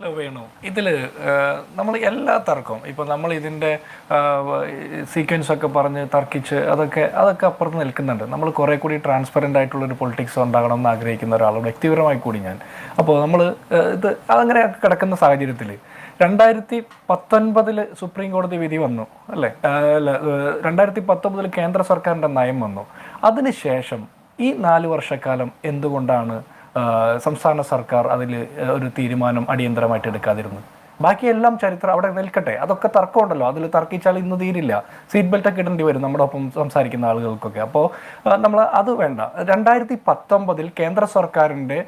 വേണു. ഇതിൽ നമ്മൾ എല്ലാ തർക്കവും ഇപ്പോൾ നമ്മൾ ഇതിന്റെ സീക്വൻസ് ഒക്കെ പറഞ്ഞ് തർക്കിച്ച് അതൊക്കെ അതൊക്കെ അപ്പുറത്ത് നിൽക്കുന്നുണ്ട്. നമ്മൾ കുറേ കൂടി ട്രാൻസ്പെറന്റ് ആയിട്ടുള്ളൊരു പൊളിറ്റിക്സ് ഉണ്ടാകണം എന്ന് ആഗ്രഹിക്കുന്ന ഒരാളോട് വ്യക്തിപരമായി കൂടി ഞാൻ. അപ്പോൾ നമ്മൾ ഇത് അതങ്ങനെ കിടക്കുന്ന സാഹചര്യത്തിൽ രണ്ടായിരത്തി പത്തൊൻപതിൽ സുപ്രീം കോടതി വിധി വന്നു അല്ലേ? അല്ല രണ്ടായിരത്തി പത്തൊമ്പതിൽ കേന്ദ്ര സർക്കാരിന്റെ നയം വന്നു. അതിനുശേഷം ഈ നാല് വർഷക്കാലം എന്തുകൊണ്ടാണ് സംസ്ഥാന സർക്കാർ അതിൽ ഒരു തീരുമാനം അടിയന്തരമായിട്ട് എടുക്കാതിരുന്നു. ബാക്കിയെല്ലാം ചരിത്രം അവിടെ നിൽക്കട്ടെ. അതൊക്കെ തർക്കമുണ്ടല്ലോ. അതിൽ തർക്കിച്ചാൽ ഇന്ന് തീരില്ല. സീറ്റ് ബെൽറ്റ് ഒക്കെ ഇടേണ്ടി വരും നമ്മുടെ ഒപ്പം സംസാരിക്കുന്ന ആളുകൾക്കൊക്കെ. അപ്പോൾ നമ്മൾ അത് വേണ്ട. രണ്ടായിരത്തി പത്തൊമ്പതിൽ കേന്ദ്ര സർക്കാരിന്റെ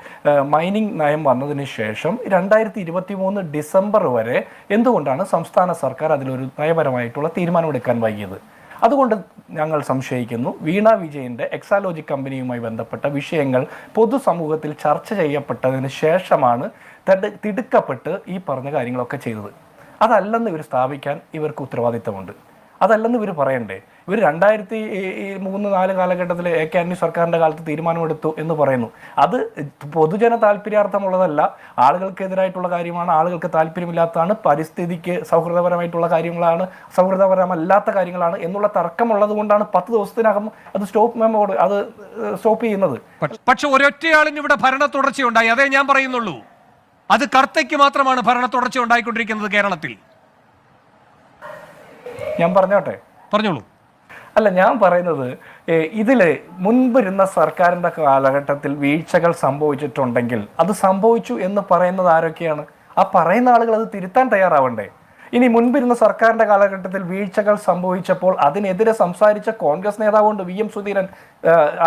മൈനിങ് നയം വന്നതിന് ശേഷം രണ്ടായിരത്തി ഇരുപത്തി മൂന്ന് ഡിസംബർ വരെ എന്തുകൊണ്ടാണ് സംസ്ഥാന സർക്കാർ അതിലൊരു നയപരമായിട്ടുള്ള തീരുമാനമെടുക്കാൻ വൈകിയത്? അതുകൊണ്ട് ഞങ്ങൾ സംശയിക്കുന്നു. വീണ വിജയന്റെ എക്സാലോജി കമ്പനിയുമായി ബന്ധപ്പെട്ട വിഷയങ്ങൾ പൊതുസമൂഹത്തിൽ ചർച്ച ചെയ്യപ്പെട്ടതിന് ശേഷമാണ് തന്റെ തിടുക്കപ്പെട്ട് ഈ പറഞ്ഞ കാര്യങ്ങളൊക്കെ ചെയ്തത്. അതല്ലെന്ന് ഇവർ സ്ഥാപിക്കാൻ ഇവർക്ക് ഉത്തരവാദിത്തമുണ്ട്. അതല്ലെന്ന് ഇവർ പറയണ്ടേ? ഇവർ രണ്ടായിരത്തി മൂന്ന് നാല് കാലഘട്ടത്തിൽ എ കെ ആന്റണി സർക്കാരിന്റെ കാലത്ത് തീരുമാനമെടുത്തു എന്ന് പറയുന്നു. അത് പൊതുജന താല്പര്യാർത്ഥമുള്ളതല്ല. ആളുകൾക്കെതിരായിട്ടുള്ള കാര്യമാണ്. ആളുകൾക്ക് താല്പര്യമില്ലാത്തതാണ്. പരിസ്ഥിതിക്ക് സൗഹൃദപരമായിട്ടുള്ള കാര്യങ്ങളാണ്. സൗഹൃദപരമല്ലാത്ത കാര്യങ്ങളാണ് എന്നുള്ള തർക്കമുള്ളത് കൊണ്ടാണ് പത്ത് ദിവസത്തിനകം അത് സ്റ്റോപ്പ് മെമ്മോ അത് സ്റ്റോപ്പ് ചെയ്യുന്നത്. പക്ഷ- പക്ഷെ ഒരൊറ്റയാളിന് ഇവിടെ ഭരണ തുടർച്ചയുണ്ടായി അതേ ഞാൻ പറയുന്നുള്ളൂ. അത് കർത്തയ്ക്ക് മാത്രമാണ് ഭരണ തുടർച്ച ഉണ്ടായിക്കൊണ്ടിരിക്കുന്നത് കേരളത്തിൽ. ഞാൻ പറഞ്ഞോട്ടെ? പറഞ്ഞോളൂ. അല്ല ഞാൻ പറയുന്നത് ഇതിൽ മുൻപിരുന്ന സർക്കാരിന്റെ കാലഘട്ടത്തിൽ വീഴ്ചകൾ സംഭവിച്ചിട്ടുണ്ടെങ്കിൽ അത് സംഭവിച്ചു എന്ന് പറയുന്നത് ആരൊക്കെയാണ്? ആ പറയുന്ന ആളുകൾ അത് തിരുത്താൻ തയ്യാറാവണ്ടേ? ഇനി മുൻപിരുന്ന സർക്കാരിന്റെ കാലഘട്ടത്തിൽ വീഴ്ചകൾ സംഭവിച്ചപ്പോൾ അതിനെതിരെ സംസാരിച്ച Congress നേതാവുണ്ട് V M Sudheeran.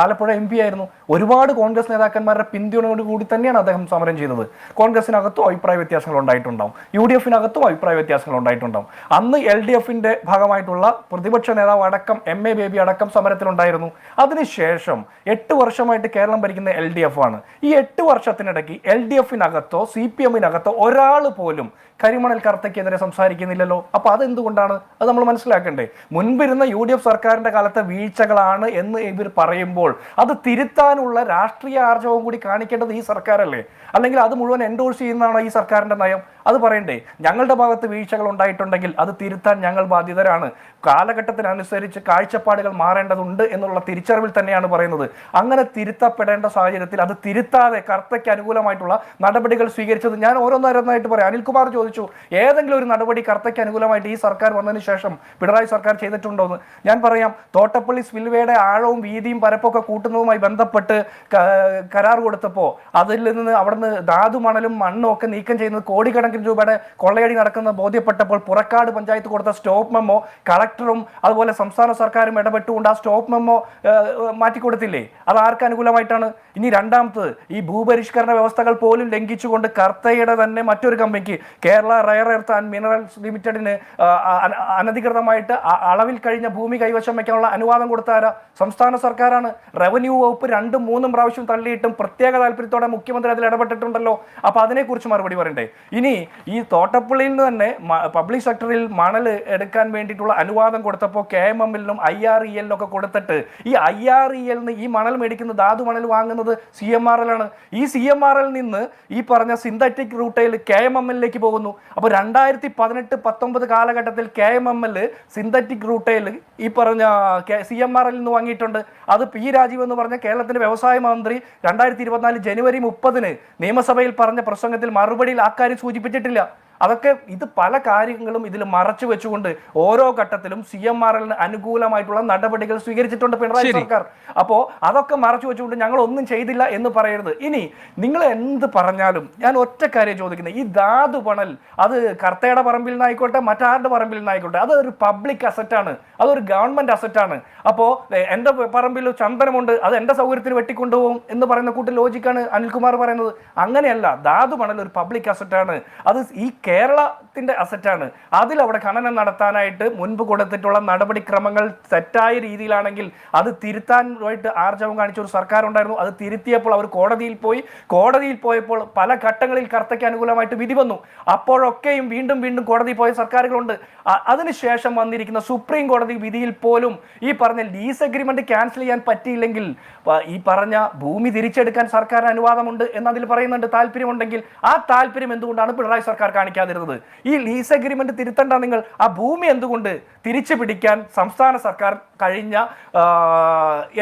Alappuzha M P ആയിരുന്നു. ഒരുപാട് കോൺഗ്രസ് നേതാക്കന്മാരുടെ പിന്തുണയോട് കൂടി തന്നെയാണ് അദ്ദേഹം സമരം ചെയ്തത്. കോൺഗ്രസിനകത്തും അഭിപ്രായ വ്യത്യാസങ്ങൾ ഉണ്ടായിട്ടുണ്ടാവും. യു ഡി എഫിനകത്തും അഭിപ്രായ വ്യത്യാസങ്ങൾ ഉണ്ടായിട്ടുണ്ടാവും. അന്ന് എൽ ഡി എഫിന്റെ ഭാഗമായിട്ടുള്ള പ്രതിപക്ഷ നേതാവ് അടക്കം എം എ ബേബി അടക്കം സമരത്തിലുണ്ടായിരുന്നു. അതിനുശേഷം എട്ട് വർഷമായിട്ട് കേരളം ഭരിക്കുന്ന എൽ ഡി എഫ് ആണ്. ഈ എട്ട് വർഷത്തിനിടയ്ക്ക് എൽ ഡി എഫിനകത്തോ സി പി എമ്മിനകത്തോ ഒരാൾ പോലും കരിമണൽ കർത്തയ്ക്കെതിരെ സംസാരിക്കുന്നില്ലല്ലോ. അപ്പൊ അതെന്തുകൊണ്ടാണ്? അത് നമ്മൾ മനസ്സിലാക്കണ്ടേ. മുൻപിരുന്ന യു ഡി എഫ് സർക്കാരിന്റെ കാലത്തെ വീഴ്ചകളാണ് എന്ന് ഇവർ പറയുമ്പോൾ അത് തിരുത്താനുള്ള രാഷ്ട്രീയ ആർജവം കൂടി കാണിക്കേണ്ടത് ഈ സർക്കാരല്ലേ? അല്ലെങ്കിൽ അത് മുഴുവൻ എൻഡോഴ്സ് ചെയ്യുന്നതാണോ ഈ സർക്കാരിന്റെ നയം? അത് പറയണ്ടേ ഞങ്ങളുടെ ഭാഗത്ത് വീഴ്ചകൾ ഉണ്ടായിട്ടുണ്ടെങ്കിൽ അത് തിരുത്താൻ ഞങ്ങൾ ബാധ്യതരാണ്. കാലഘട്ടത്തിനനുസരിച്ച് കാഴ്ചപ്പാടുകൾ മാറേണ്ടതുണ്ട് എന്നുള്ള തിരിച്ചറിവിൽ തന്നെയാണ് പറയുന്നത്. അങ്ങനെ തിരുത്തപ്പെടേണ്ട സാഹചര്യത്തിൽ അത് തിരുത്താതെ കർത്തയ്ക്ക് അനുകൂലമായിട്ടുള്ള നടപടികൾ സ്വീകരിച്ചത് ഞാൻ ഓരോന്നോരോന്നായിട്ട് പറയാം. അനിൽകുമാർ ചോദിച്ചു ഏതെങ്കിലും ഒരു നടപടി കർത്തയ്ക്ക് അനുകൂലമായിട്ട് ഈ സർക്കാർ വന്നതിന് ശേഷം പിണറായി സർക്കാർ ചെയ്തിട്ടുണ്ടോ എന്ന്? ഞാൻ പറയാം തോട്ടപ്പള്ളി സ്പിൽവേയുടെ ആഴവും വീതിയും പരപ്പൊക്കെ കൂട്ടുന്നതുമായി ബന്ധപ്പെട്ട് കരാർ കൊടുത്തപ്പോൾ അതിൽ നിന്ന് അവിടുന്ന് ധാതു മണലും മണ്ണും ഒക്കെ നീക്കം ചെയ്യുന്നത് കോടിക്കണക്കിന് രൂപയുടെ കൊള്ളയടി നടക്കുന്നത് ബോധ്യപ്പെട്ടപ്പോൾ പുറക്കാട് പഞ്ചായത്ത് കൊടുത്ത സ്റ്റോപ്പ് മെമ്മോ കളക്ടറും അതുപോലെ സംസ്ഥാന സർക്കാരും ഇടപെട്ടുകൊണ്ട് ആ സ്റ്റോപ്പ് മെമ്മോ മാറ്റിക്കൊടുത്തില്ലേ? അത് ആർക്ക് അനുകൂലമായിട്ടാണ്? ഇനി രണ്ടാമത്തത് ഈ ഭൂപരിഷ്കരണ വ്യവസ്ഥകൾ പോലും ലംഘിച്ചുകൊണ്ട് കർത്തയുടെ തന്നെ മറ്റൊരു കമ്പനിക്ക് Kerala rare earth and minerals ലിമിറ്റഡിന് അനധികൃതമായിട്ട് അളവിൽ കഴിഞ്ഞ ഭൂമി കൈവശം വയ്ക്കാനുള്ള അനുവാദം കൊടുത്ത സംസ്ഥാന സർക്കാരാണ്. റവന്യൂ വകുപ്പ് രണ്ടും മൂന്നും പ്രാവശ്യം തള്ളിയിട്ടും പ്രത്യേക താല്പര്യത്തോടെ മുഖ്യമന്ത്രി അതിൽ ഇടപെട്ടിട്ടുണ്ടല്ലോ. അപ്പൊ അതിനെക്കുറിച്ച് മറുപടി പറയണ്ടേ? ഇനി ഈ തോട്ടപ്പള്ളിയിൽ നിന്ന് തന്നെ പബ്ലിക് സെക്ടറിൽ മണൽ എടുക്കാൻ വേണ്ടിയിട്ടുള്ള അനുവാദം കൊടുത്തപ്പോൾ കെ എം എമ്മിലും ഐ ആർ ഇ എല്ലിനും ഒക്കെ കൊടുത്തിട്ട് ഈ ഐ ആർ ഇ എല്ലിന് ഈ മണൽ മേടിക്കുന്ന ധാതു മണൽ വാങ്ങുന്നത് സി എം ആർ എൽ ആണ്. ഈ സി എം ആർ എൽ നിന്ന് ഈ പറഞ്ഞ സിന്തറ്റിക് റൂട്ടയിൽ കെ എം എം എല്ലിലേക്ക് പോകുന്നു. അപ്പോൾ രണ്ടായിരത്തി പതിനെട്ട് പത്തൊമ്പത് കാലഘട്ടത്തിൽ K M M L synthetic റൂട്ടയിൽ ഈ പറഞ്ഞ സി എം ആർ എൽ നിന്ന് വാങ്ങിയിട്ടുണ്ട്. അത് പി രാജീവ് എന്ന് പറഞ്ഞ കേരളത്തിന്റെ വ്യവസായ മന്ത്രി രണ്ടായിരത്തി ഇരുപത്തിനാല് ജനുവരി മുപ്പതിന് നിയമസഭയിൽ പറഞ്ഞ പ്രസംഗത്തിൽ മറുപടിയിൽ ആ കാര്യം സൂചിപ്പിച്ചിട്ടില്ല അതൊക്കെ ഇത് പല കാര്യങ്ങളും ഇതിൽ മറച്ചു വെച്ചുകൊണ്ട് ഓരോ ഘട്ടത്തിലും സി എം ആർ എല്ലിന് അനുകൂലമായിട്ടുള്ള നടപടികൾ സ്വീകരിച്ചിട്ടുണ്ട് പിണറായി സർക്കാർ. അപ്പോ അതൊക്കെ മറച്ചു വെച്ചുകൊണ്ട് ഞങ്ങൾ ഒന്നും ചെയ്തില്ല എന്ന് പറയരുത്. ഇനി നിങ്ങൾ എന്ത് പറഞ്ഞാലും ഞാൻ ഒറ്റ കാര്യം ചോദിക്കുന്നത്. ഈ ധാതു പണൽ അത് കർത്തയുടെ പറമ്പിൽ നിന്നായിക്കോട്ടെ മറ്റാരുടെ പറമ്പിൽ നിന്നായിക്കോട്ടെ അതൊരു പബ്ലിക് അസറ്റാണ് അതൊരു ഗവൺമെന്റ് അസറ്റാണ് അപ്പോൾ എന്റെ പറമ്പിൽ ചന്ദനമുണ്ട് അത് എന്റെ സൗകര്യത്തിന് വെട്ടിക്കൊണ്ടുപോകും എന്ന് പറയുന്ന കൂട്ടി ലോജിക്കാണ് അനിൽകുമാർ പറയുന്നത്. അങ്ങനെയല്ല ധാതു പണൽ ഒരു പബ്ലിക് അസറ്റാണ് അത് ഈ കേരളത്തിന്റെ അസറ്റാണ് അതിൽ അവിടെ ഖനനം നടത്താനായിട്ട് മുൻപ് കൊടുത്തിട്ടുള്ള നടപടിക്രമങ്ങൾ തെറ്റായ രീതിയിലാണെങ്കിൽ അത് തിരുത്താനായിട്ട് ആർജവം കാണിച്ച ഒരു സർക്കാർ ഉണ്ടായിരുന്നു അത് തിരുത്തിയപ്പോൾ അവർ കോടതിയിൽ പോയി. കോടതിയിൽ പോയപ്പോൾ പല ഘട്ടങ്ങളിൽ കർത്തയ്ക്ക് അനുകൂലമായിട്ട് വിധി വന്നു. അപ്പോഴൊക്കെയും വീണ്ടും വീണ്ടും കോടതി പോയ സർക്കാരുകളുണ്ട്. അതിനുശേഷം വന്നിരിക്കുന്ന സുപ്രീം കോടതി വിധിയിൽ പോലും ഈ പറഞ്ഞ ലീസ് അഗ്രിമെന്റ് ക്യാൻസൽ ചെയ്യാൻ പറ്റിയില്ലെങ്കിൽ ഈ പറഞ്ഞ ഭൂമി തിരിച്ചെടുക്കാൻ സർക്കാരിന് അനുവാദമുണ്ട് എന്നതിൽ പറയുന്നുണ്ട്. താല്പര്യമുണ്ടെങ്കിൽ ആ താല്പര്യം എന്തുകൊണ്ടാണ് പിണറായി സർക്കാർ കാണിക്കാതിരുന്നത് ഈ ലീസ് അഗ്രിമെന്റ് തിരുത്തണ്ട നിങ്ങൾ ആ ഭൂമി എന്തുകൊണ്ട് തിരിച്ചു പിടിക്കാൻ സംസ്ഥാന സർക്കാർ കഴിഞ്ഞ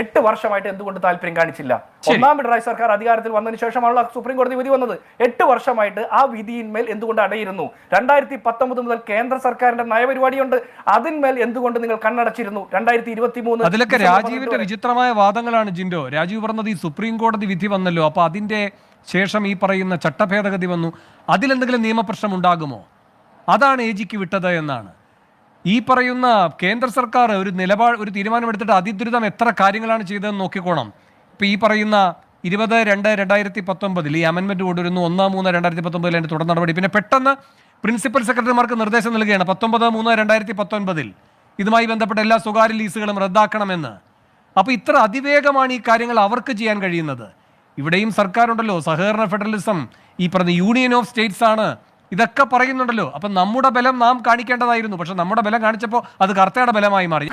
എട്ട് വർഷമായിട്ട് എന്തുകൊണ്ട് താല്പര്യം കാണിച്ചില്ല? ഒന്നാം പിണറായി സർക്കാർ അധികാരത്തിൽ വന്നതിന് ശേഷമാണല്ലോ സുപ്രീം കോടതി വിധി വന്നത്. എട്ട് വർഷമായിട്ട് ആ വിധിയിന്മേൽ എന്തുകൊണ്ട് അടയിരുന്നു? രണ്ടായിരത്തി പത്തൊമ്പത് മുതൽ കേന്ദ്ര സർക്കാരിന്റെ നയപരിപാടിയുണ്ട്. അതിന്മേൽ എന്തുകൊണ്ട് നിങ്ങൾ കണ്ണടച്ചിരുന്നു? രണ്ടായിരത്തി ഇരുപത്തി മൂന്ന് അതിലൊക്കെ രാജീവിന്റെ വിചിത്രമായ വാദങ്ങളാണ് ജിൻഡോ. രാജീവ് പറഞ്ഞത് ഈ സുപ്രീം കോടതി വിധി വന്നല്ലോ. അപ്പൊ അതിന്റെ ശേഷം ഈ പറയുന്ന ചട്ടഭേദഗതി വന്നു. അതിലെന്തെങ്കിലും നിയമപ്രശ്നം ഉണ്ടാകുമോ അതാണ് എ ജിക്ക് വിട്ടത് എന്നാണ്. ഈ പറയുന്ന കേന്ദ്ര സർക്കാർ ഒരു നിലപാട് ഒരു തീരുമാനമെടുത്തിട്ട് അതിദ്രുതം എത്ര കാര്യങ്ങളാണ് ചെയ്തതെന്ന് നോക്കിക്കോണം. ഇപ്പം ഈ പറയുന്ന ഇരുപത് രണ്ട് രണ്ടായിരത്തി പത്തൊമ്പതിൽ ഈ അമെൻമെന്റ് കൊണ്ടുവരുന്നു. ഒന്നാം മൂന്ന് രണ്ടായിരത്തി പത്തൊമ്പതിൽ അതിന്റെ തുടർ നടപടി. പിന്നെ പെട്ടെന്ന് പ്രിൻസിപ്പൽ സെക്രട്ടറിമാർക്ക് നിർദ്ദേശം നൽകുകയാണ്. പത്തൊമ്പത് മൂന്ന് രണ്ടായിരത്തി പത്തൊൻപതിൽ ഇതുമായി ബന്ധപ്പെട്ട എല്ലാ സ്വകാര്യ ലീസുകളും റദ്ദാക്കണമെന്ന്. അപ്പോൾ ഇത്ര അതിവേഗമാണ് ഈ കാര്യങ്ങൾ അവർക്ക് ചെയ്യാൻ കഴിയുന്നത്. ഇവിടെയും സർക്കാരുണ്ടല്ലോ. സഹകരണ ഫെഡറലിസം ഈ പറഞ്ഞ യൂണിയൻ ഓഫ് സ്റ്റേറ്റ്സ് ആണ്. ഇതൊക്കെ പറയുന്നുണ്ടല്ലോ. അപ്പം നമ്മുടെ ബലം നാം കാണിക്കേണ്ടതായിരുന്നു. പക്ഷെ നമ്മുടെ ബലം കാണിച്ചപ്പോൾ അത് കർത്തയുടെ ബലമായി മാറി.